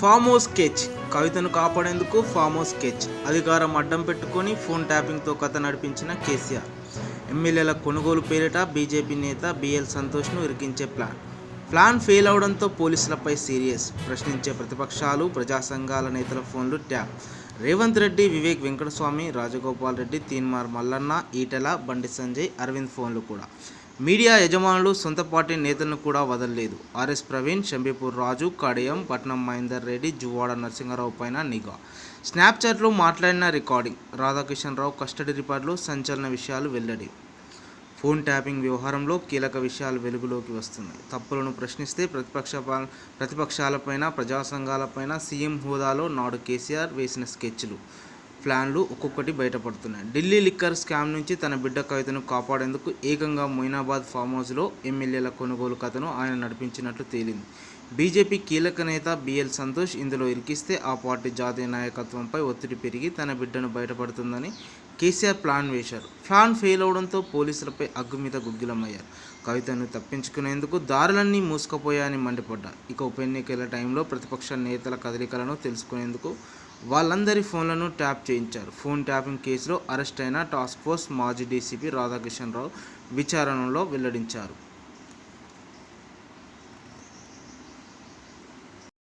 Farm house sketch. కవితను కాపాడేందుకు farm house sketch. అధికారం అడ్డం పెట్టుకొని ఫోన్ ట్యాపింగ్తో కథ నడిపించిన కేసీఆర్. ఎమ్మెల్యేల కొనుగోలు పేరిట బీజేపీ నేత బిఎల్ సంతోష్ను ఇరికించే ప్లాన్. ప్లాన్ ఫెయిల్ అవడంతో పోలీసులపై సీరియస్. ప్రశ్నించే ప్రతిపక్షాలు ప్రజా సంఘాల నేతల ఫోన్లు ట్యాప్. రేవంత్ రెడ్డి వివేక్ వెంకటస్వామి రాజగోపాల్ రెడ్డి తీన్మార్ మల్లన్న ఈటెల బండి సంజయ్ అరవింద్ ఫోన్లు కూడా. మీడియా యజమానులు సొంత పార్టీ నేతలను కూడా వదలలేదు. ఆర్ఎస్ ప్రవీణ్ శంబీపూర్ రాజు కడియం పట్నం మహేందర్ రెడ్డి జువాడ నరసింహారావు పైన నిఘా. స్నాప్చాట్లో మాట్లాడిన రికార్డింగ్. రాధాకిషన్ రావు కస్టడీ రికార్డులో సంచలన విషయాలు వెల్లడి. ఫోన్ ట్యాపింగ్ వ్యవహారంలో కీలక విషయాలు వెలుగులోకి వస్తున్నాయి. తప్పులను ప్రశ్నిస్తే ప్రతిపక్ష ప్రతిపక్షాలపైన ప్రజా సంఘాలపైన సీఎం హోదాలో నాడు కేసీఆర్ వేసిన స్కెచ్లు. ప్లాన్లు ఒక్కొక్కటి బయటపడుతున్నాయి. ఢిల్లీ లిక్కర్ స్కామ్ నుంచి తన బిడ్డ కవితను కాపాడేందుకు ఏకంగా మొయినాబాద్ ఫామ్ హౌస్లో ఎమ్మెల్యేల కొనుగోలు కథను ఆయన నడిపించినట్లు తేలింది. బీజేపీ కీలక నేత బిఎల్ సంతోష్ ఇందులో ఇరికిస్తే ఆ పార్టీ జాతీయ నాయకత్వంపై ఒత్తిడి పెరిగి తన బిడ్డను బయటపడుతుందని కేసీఆర్ ప్లాన్ వేశారు. ప్లాన్ ఫెయిల్ అవడంతో పోలీసులపై అగ్గు మీద గుగ్గిలమయ్యారు. కవితను తప్పించుకునేందుకు దారులన్నీ మూసుకుపోయాయని మండిపడ్డారు. ఇక ఉప ఎన్నికల టైంలో ప్రతిపక్ష నేతల కదలికలను తెలుసుకునేందుకు వాళ్ళందరి ఫోన్లను ట్యాప్ చేయించారు. ఫోన్ ట్యాపింగ్ కేసులో అరెస్ట్ అయిన టాస్క్ ఫోర్స్ మాజీ డీసీపీ రాధాకిషన్ రావు విచారణలో వెల్లడించారు.